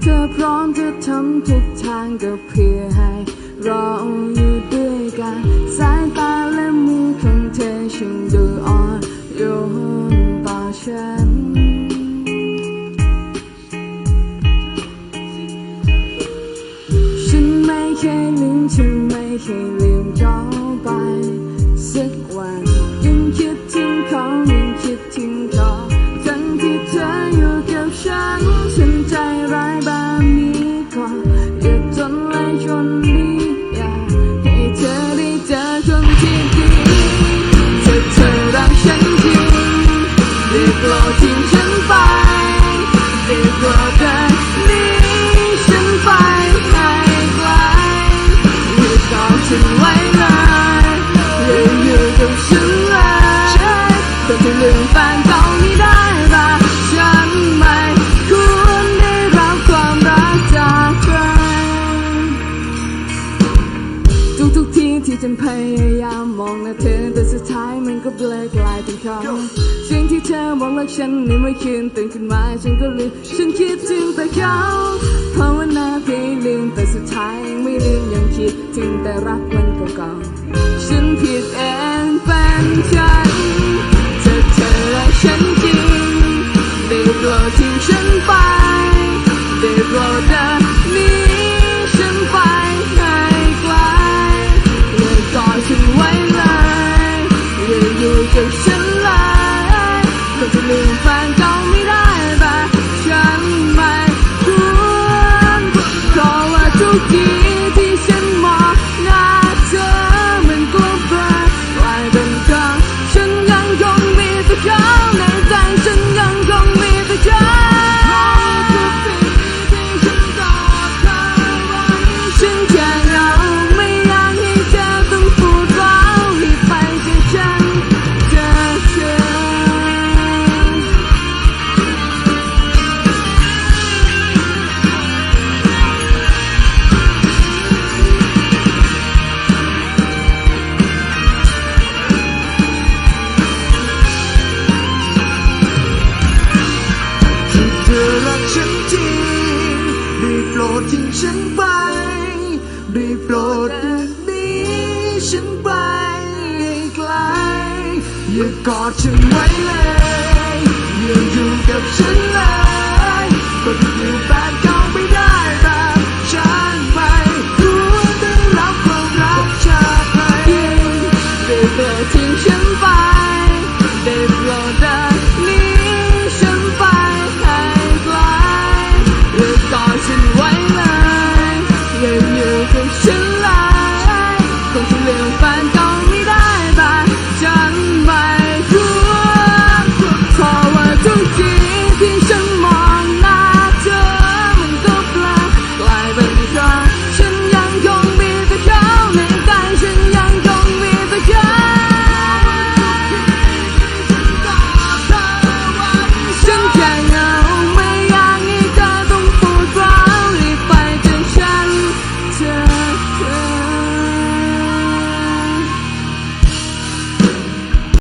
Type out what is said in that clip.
เธอพร้อมจะทำทุกทางก็เพื่อให้เราอยู่ด้วยกัน สายตาและมือของเธอช่างดูอ่อนโยนต่อฉัน ฉันไม่เคยลืมฉันไม่เคยลืม ที่ฉันพยายามมองหน้าเธอแต่สุดท้ายมันก็เบลอกลายเป็นเขาสิ่งที่เธอมองรักฉันในเมื่อคืนตื่นขึ้นมาฉันก็ลืมฉันคิดถึงแต่เขาภาวนาเพียงลืมแต่สุดท้ายยังไม่ลืมยังคิดถึงแต่รักมันเก่าๆฉันผิดเองเป็นฉันถ้าเธอรักฉันจริงได้โปรดทิ้งฉัน ได้โปรดนี้ฉันไปไกล อย่ากอดฉันไว้เลย อย่าอยู่กับฉันเลยก็อยู่แบบเก่าไม่ได้แบบฉันไปรู้ได้รับความรักจากใครได้โปรดทิ้งฉันไป ได้โปรดได้ฉันไว้เลย